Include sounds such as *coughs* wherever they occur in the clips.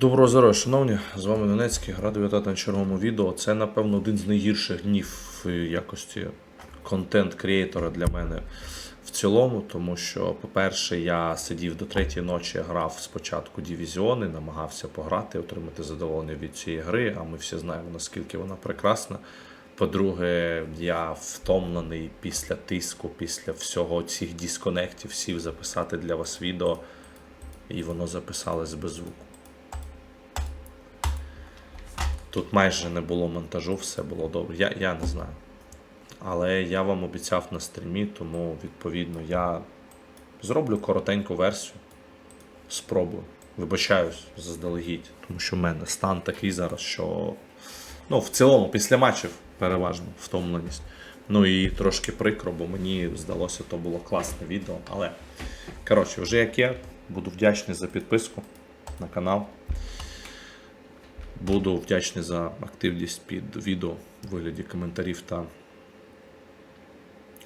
Доброго здоров'я, шановні! З вами Донецький. Радий вітати на черговому відео. Це, напевно, один з найгірших днів якості контент-креатора для мене в цілому, тому що, по-перше, я сидів до третьої ночі, грав спочатку дивізіони, намагався пограти, отримати задоволення від цієї гри, а ми всі знаємо, наскільки вона прекрасна. По-друге, я втомлений після тиску, після всього цих дисконектів, сів записати для вас відео, і воно записалось без звуку. Тут майже не було монтажу, все було добре. Я, я не знаю. Але я вам обіцяв на стрімі, тому відповідно я зроблю коротеньку версію. Спробую. Вибачаюсь заздалегідь, тому що в мене стан такий зараз, що ну, в цілому, після матчів переважно втомленість. Ну і трошки прикро, бо мені здалося, то було класне відео. Але коротше, вже як є, буду вдячний за підписку на канал. Буду вдячний за активність під відео у вигляді коментарів та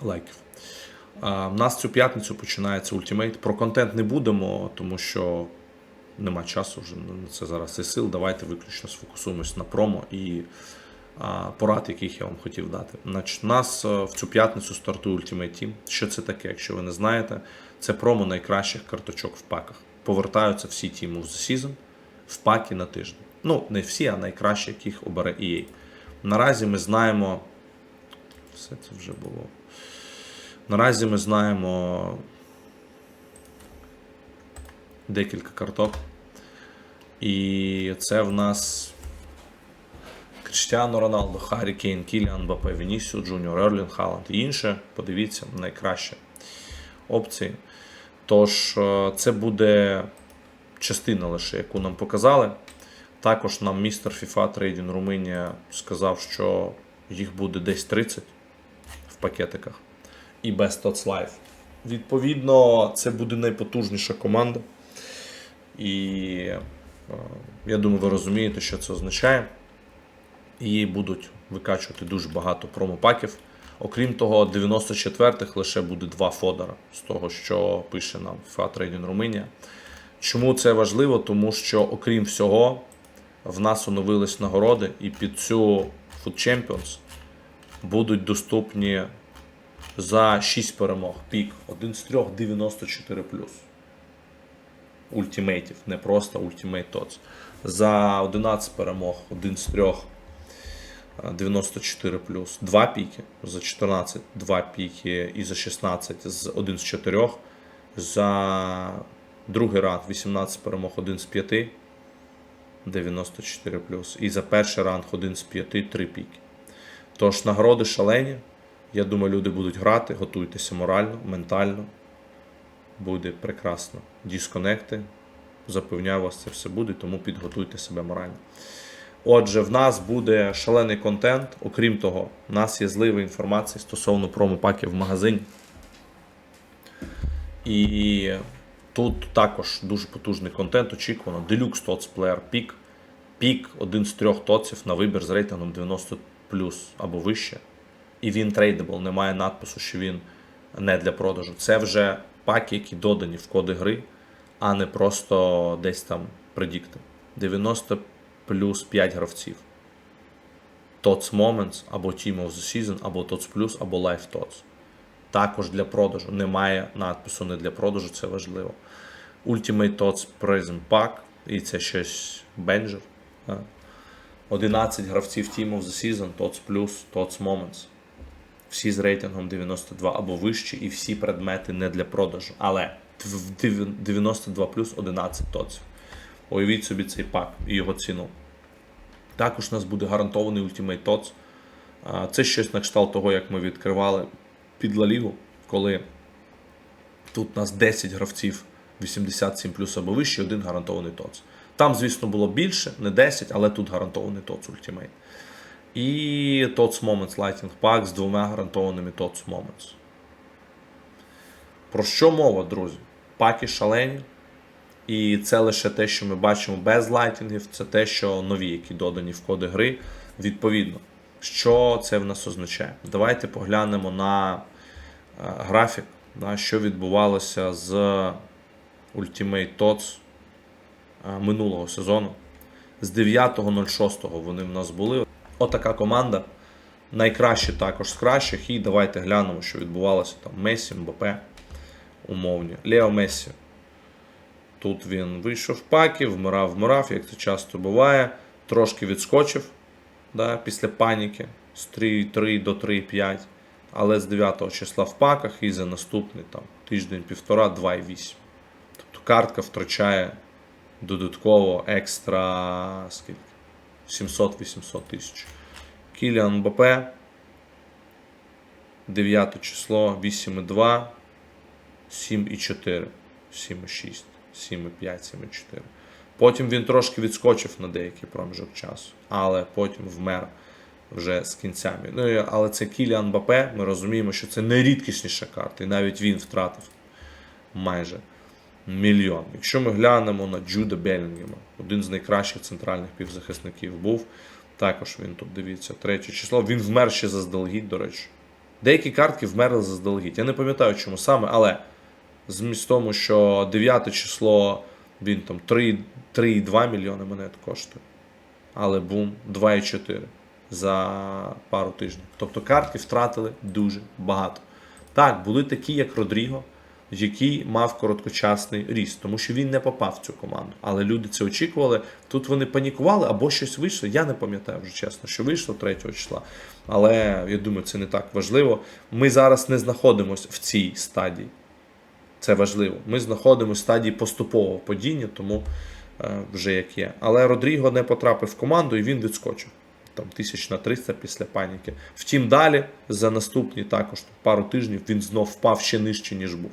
лайків. А, У нас цю п'ятницю починається ультимейт. Про контент не будемо, тому що нема часу вже на це зараз і сил. Давайте виключно сфокусуємось на промо і а, порад, яких я вам хотів дати. Значить, у нас в цю п'ятницю стартує Ultimate Team. Що це таке, якщо ви не знаєте? Це промо найкращих карточок в паках. Повертаються всі of the Season в паки на тиждень. Ну, не всі, а найкращі, яких обере EA. Наразі ми знаємо. Все це вже було. Наразі ми знаємо декілька карток. І це в нас Кріштіано Роналдо, Харі Кейн, Кіліан, Бапе, Вінісіо, Джуніор, Ерлін, Халанд і інше. Подивіться, найкраще опції. Тож, е, це буде частина лише, яку нам показали. Також нам містер FIFA Trading Румунія сказав, що їх буде десь 30 в пакетиках і без TOTS Live. Відповідно, це буде найпотужніша команда. І е, я думаю, ви розумієте, що це означає. І будуть викачувати дуже багато промопаків. Окрім того, 94-х лише буде два фодера з того, що пише нам FIFA Trading Румунія. Чому це важливо? Тому що, окрім всього, в нас оновились нагороди, і під цю Food Champions будуть доступні за 6 перемог. Пік. Один з трьох 94 ультимейтів, не просто Ultimate TOTS. За 11 перемог, один з трьох 94 Два піки, за 14, два піки і за 16 з один з 4. За другий раунд 18 перемог, один з 5. 94 І за перший ранг один з 5, 3 піки. Тож нагороди шалені. Я думаю, люди будуть грати, готуйтеся морально, ментально. Буде прекрасно. Дисконекти. Запевняю вас, це все буде, тому підготуйте себе морально. Отже, в нас буде шалений контент. Окрім того, в нас є злива інформація стосовно промопаків в магазині. І тут також дуже потужний контент очікувано. Deluxe TOTS Player Peak. Пік один з трьох тоців на вибір з рейтингом 90 або вище. І він трейдабл, немає надпису, що він не для продажу. Це вже паки, які додані в коди гри, а не просто десь там предікти. 90 плюс 5 гравців. TOTS Moments або Team of the Season, або TOTS Plus, або Live TOTS. Також для продажу. Немає надпису не для продажу, це важливо. Ultimate TOTS Prism Pack, і це щось Бенджер. 11 гравців Team of the Season, TOTS Plus, TOTS Moments. Всі з рейтингом 92 або вище, і всі предмети не для продажу. Але 92 плюс 11 ТОЦів. Уявіть собі цей пак і його ціну. Також у нас буде гарантований Ultimate TOTS. Це щось на кшталт того, як ми відкривали під Ла Лігу, коли тут у нас 10 гравців 87 плюс або вище, один гарантований ТОЦ. Там, звісно, було більше, не 10, але тут гарантований TOTS Ultimate. І TOTS Moments Lighting Pack з двома гарантованими TOTS Moments. Про що мова, друзі? Паки шалені. І це лише те, що ми бачимо без лайтінгів, це те, що нові, які додані в коди гри. Відповідно, що це в нас означає? Давайте поглянемо на графік, на що відбувалося з Ultimate TOTS минулого сезону. З 9.06 вони в нас були. Отака команда. Найкращі також з кращих. І давайте глянемо, що відбувалося там. Месі, Мбапе, умовні. Лео Месі. Тут він вийшов в паки, вмирав, вмирав, як це часто буває. Трошки відскочив да, після паніки з 3-3 до 3-5. Але з 9 числа в паках і за наступний там, тиждень-півтора 2,8. Тобто картка втрачає додатково екстра скільки? 700-800 тисяч. Кіліан Мбапе. 9 число 8,2, 7,4, 7,6, 7,5, 7,4. Потім він трошки відскочив на деякий проміжок часу, але потім вмер вже з кінцями. Ну, але це Кіліан Мбапе, ми розуміємо, що це найрідкісніша карта, і навіть він втратив майже мільйон. Якщо ми глянемо на Джуда Белінгема, один з найкращих центральних півзахисників був. Також він тут дивіться, третє число. Він вмер ще заздалегідь, до речі. Деякі картки вмерли заздалегідь. Я не пам'ятаю, чому саме, але змість тому, що 9 число він там 3,2 мільйони монет коштує. Але бум 2,4 за пару тижнів. Тобто картки втратили дуже багато. Так, були такі, як Родріго, який мав короткочасний ріст, тому що він не попав в цю команду. Але люди це очікували. Тут вони панікували або щось вийшло. Я не пам'ятаю вже чесно, що вийшло 3 числа. Але я думаю, це не так важливо. Ми зараз не знаходимося в цій стадії. Це важливо. Ми знаходимося в стадії поступового падіння, тому е, вже як є. Але Родріго не потрапив в команду і він відскочив. Там тисяч на 300 після паніки. Втім, далі за наступні також пару тижнів він знов впав ще нижче, ніж був.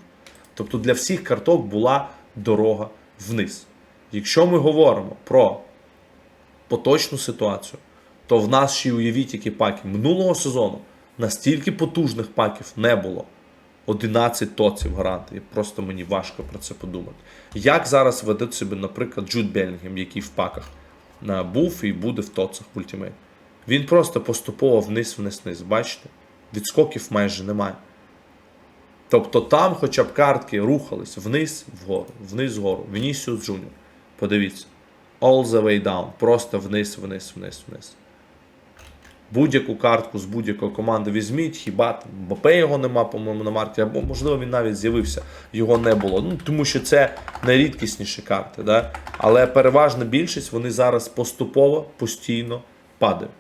Тобто для всіх карток була дорога вниз. Якщо ми говоримо про поточну ситуацію, то в нас ще й уявіть, які паки минулого сезону настільки потужних паків не було. 11 тоців гарантії. Просто мені важко про це подумати. Як зараз веде себе, наприклад, Джуд Белінгем, який в паках був і буде в тоцах в ультимейт. Він просто поступово вниз, вниз, вниз. Бачите? Відскоків майже немає. Тобто там хоча б картки рухались вниз вгору, вниз вгору. Vinicius Junior. Подивіться. All the way down. Просто вниз, вниз, вниз, вниз. Будь-яку картку з будь-якої команди візьміть, хіба там Мбапе його нема, по-моєму, на марті, або можливо він навіть з'явився, його не було. Ну, тому що це найрідкісніші карти. Да? Але переважна більшість вони зараз поступово, постійно падають.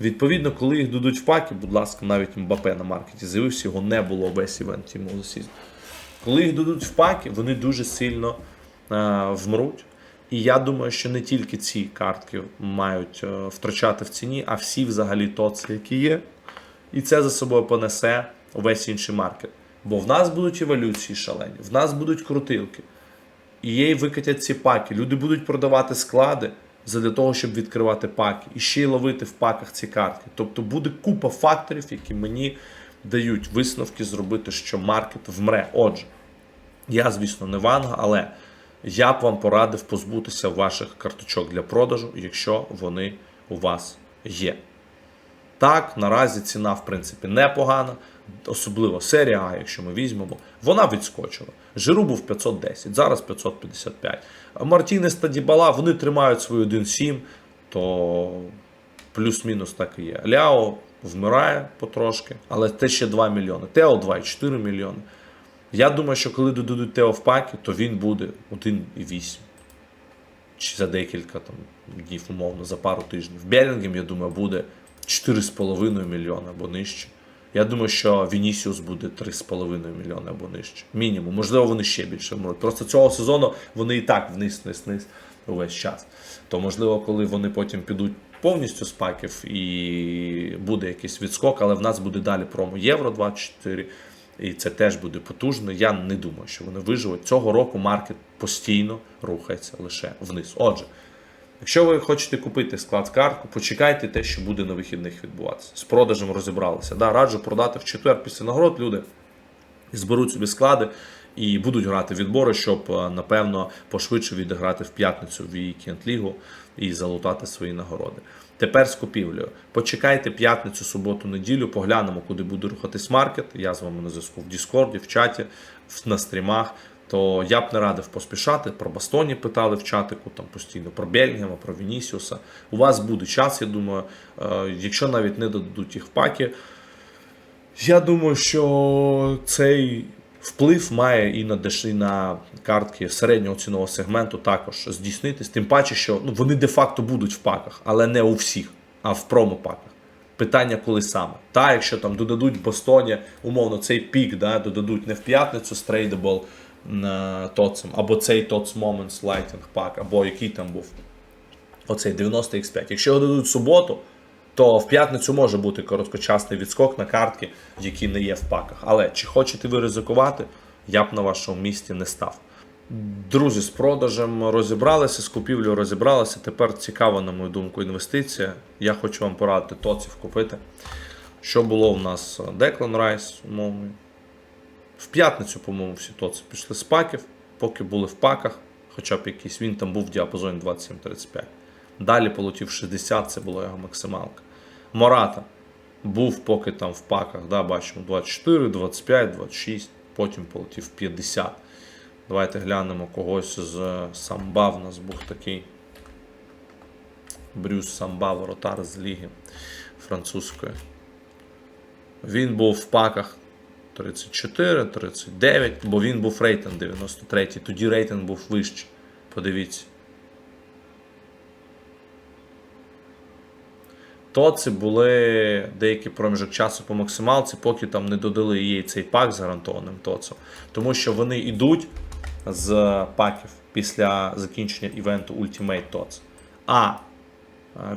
Відповідно, коли їх дадуть в паки, будь ласка, навіть Мбапе на маркеті з'явився, його не було весь івент Team of. Коли їх дадуть в паки, вони дуже сильно е, вмруть. І я думаю, що не тільки ці картки мають е, втрачати в ціні, а всі взагалі тоци, які є. І це за собою понесе увесь інший маркет. Бо в нас будуть еволюції шалені, в нас будуть крутилки. І їй викатять ці паки. Люди будуть продавати склади для того, щоб відкривати паки. І ще й ловити в паках ці картки. Тобто буде купа факторів, які мені дають висновки зробити, що маркет вмре. Отже, я, звісно, не ванга, але я б вам порадив позбутися ваших карточок для продажу, якщо вони у вас є. Так, наразі ціна, в принципі, непогана, особливо серія А, якщо ми візьмемо, вона відскочила. Жиру був 510, зараз 555. Мартінес та Дібала, вони тримають свою 1,7, то плюс-мінус так і є. Ляо вмирає потрошки, але те ще 2 мільйони. Тео 2,4 мільйони. Я думаю, що коли додадуть Тео в паки, то він буде 1,8. Чи за декілька там, днів, умовно, за пару тижнів. Белінгем, я думаю, буде 4,5 мільйона або нижче. Я думаю, що Вінісіус буде 3,5 мільйони або нижче. Мінімум. Можливо, вони ще більше вмруть. Просто цього сезону вони і так вниз, вниз, вниз увесь час. То, можливо, коли вони потім підуть повністю з паків і буде якийсь відскок, але в нас буде далі промо Євро 24. І це теж буде потужно. Я не думаю, що вони виживуть. Цього року маркет постійно рухається лише вниз. Отже, якщо ви хочете купити склад картку, почекайте те, що буде на вихідних відбуватися. З продажем розібралися. Да, раджу продати в четвер після нагород. Люди зберуть собі склади і будуть грати відбори, щоб е, напевно пошвидше відіграти в п'ятницю в вікенд лігу і залутати свої нагороди. Тепер з купівлею. Почекайте п'ятницю, суботу, неділю, поглянемо, куди буде рухатись маркет. Я з вами на зв'язку в Діскорді, в чаті, на стрімах. То я б не радив поспішати. Про Бастоні питали в чатику там постійно, про Бельгіама, про Вінісіуса. У вас буде час, я думаю, е, якщо навіть не додадуть їх в паки. Я думаю, що цей вплив має і на деш... на картки середнього цінового сегменту також здійснитись. Тим паче, що ну, вони де-факто будуть в паках, але не у всіх, а в промопаках. Питання, коли саме. Та, якщо там додадуть Бостоні, умовно, цей пік, да, додадуть не в п'ятницю з трейдабл тоцем, або цей TOTS Moments Lighting Pack, або який там був. Оцей 90X5. Якщо його дадуть в суботу, то в п'ятницю може бути короткочасний відскок на картки, які не є в паках. Але чи хочете ви ризикувати, я б на вашому місці не став. Друзі, з продажем розібралися, з купівлею розібралися. Тепер цікава, на мою думку, інвестиція. Я хочу вам порадити тоців купити. Що було в нас? Деклан Райс, умовний. В п'ятницю, по-моєму, всі тоці пішли з паків, поки були в паках, хоча б якийсь, він там був в діапазоні 27-35. Далі полетів 60, це була його максималка. Мората був поки там в паках, да, бачимо 24, 25, 26, потім полетів 50. Давайте глянемо когось з Самба. В нас був такий Брюс Самба, воротар з ліги французької. Він був в паках 34, 39, бо він був рейтинг 93, тоді рейтинг був вищий. Подивіться. То це були деякий проміжок часу по максималці, поки там не додали їй цей пак з гарантованим тоцом. Тому що вони йдуть з паків після закінчення івенту Ultimate TOTS. А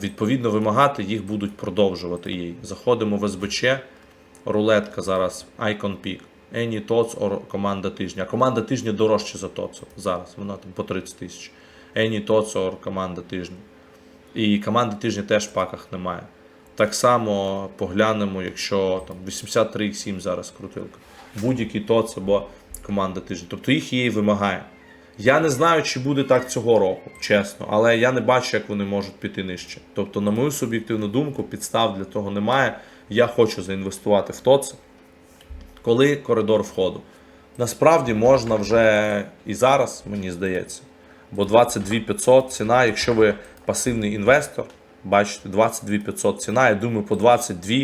відповідно вимагати їх будуть продовжувати їй. Заходимо в СБЧ, рулетка зараз Icon Peak. Any TOTS or команда тижня. А команда тижня дорожче за TOTS зараз. Вона там по 30 тисяч. Any TOTS or команда тижня. І команди тижня теж в паках немає. Так само поглянемо, якщо там 83,7 зараз крутилка. Будь-який ТОЦ або команда тижня. Тобто їх її вимагає. Я не знаю, чи буде так цього року, чесно, але я не бачу, як вони можуть піти нижче. Тобто, на мою суб'єктивну думку, підстав для того немає. Я хочу заінвестувати в ТОЦ, коли коридор входу. Насправді можна вже і зараз, мені здається. Бо 22 500 ціна, якщо ви пасивний інвестор, бачите, 22 500 ціна. Я думаю, по 22,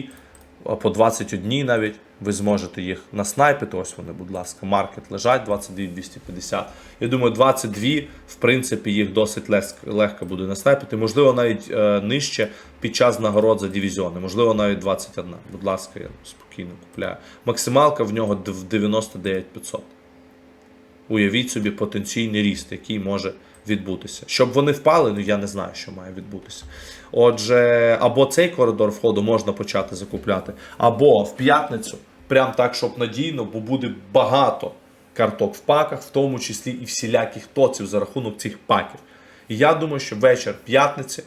а по 21 навіть ви зможете їх наснайпити. Ось вони, будь ласка, маркет лежать 22 250. Я думаю, 22, в принципі, їх досить легко буде наснайпити. Можливо, навіть е, нижче під час нагород за дивізіони. Можливо, навіть 21. Будь ласка, я спокійно купляю. Максималка в нього в 99 500 уявіть собі потенційний ріст, який може відбутися. Щоб вони впали, ну я не знаю, що має відбутися. Отже, або цей коридор входу можна почати закупляти, або в п'ятницю, прям так, щоб надійно, бо буде багато карток в паках, в тому числі і всіляких тоців за рахунок цих паків. І я думаю, що вечір п'ятниці.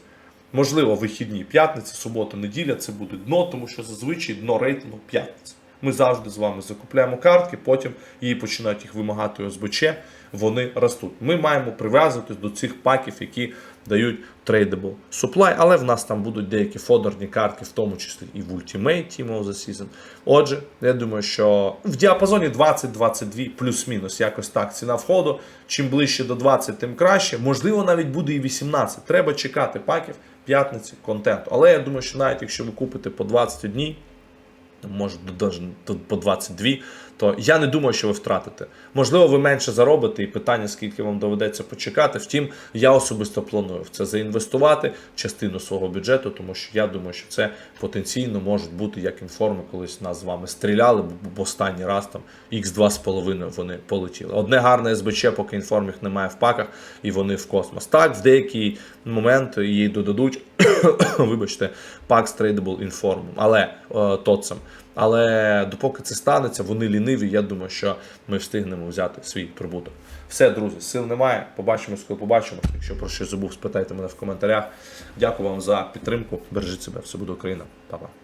Можливо, вихідні п'ятниці, субота, неділя це буде дно, тому що зазвичай дно рейтингу п'ятниця. Ми завжди з вами закупляємо картки, потім її починають їх вимагати ОСБЧ, вони ростуть. Ми маємо прив'язуватись до цих паків, які дають tradable supply, але в нас там будуть деякі фодерні картки, в тому числі і в Ultimate Team of the Season. Отже, я думаю, що в діапазоні 20-22 плюс-мінус, якось так ціна входу. Чим ближче до 20, тим краще. Можливо, навіть буде і 18. Треба чекати паків п'ятниці контенту. Але я думаю, що навіть якщо ви купите по 21, може навіть по 22, то я не думаю, що ви втратите. Можливо, ви менше заробите, і питання, скільки вам доведеться почекати. Втім, я особисто планую в це заінвестувати частину свого бюджету, тому що я думаю, що це потенційно можуть бути як інформи, колись нас з вами стріляли, бо останній раз там X2,5 вони полетіли. Одне гарне СБЧ, поки інформ їх немає в паках, і вони в космос. Так, в деякий момент їй додадуть, *coughs* вибачте, пак з Tradable Inform, але е, тоцем. Але допоки це станеться, вони ліниві. Я думаю, що ми встигнемо взяти свій прибуток. Все, друзі, сил немає. Побачимось, коли побачимо. Якщо про щось забув, спитайте мене в коментарях. Дякую вам за підтримку. Бережіть себе, все буде Україна. Па-па.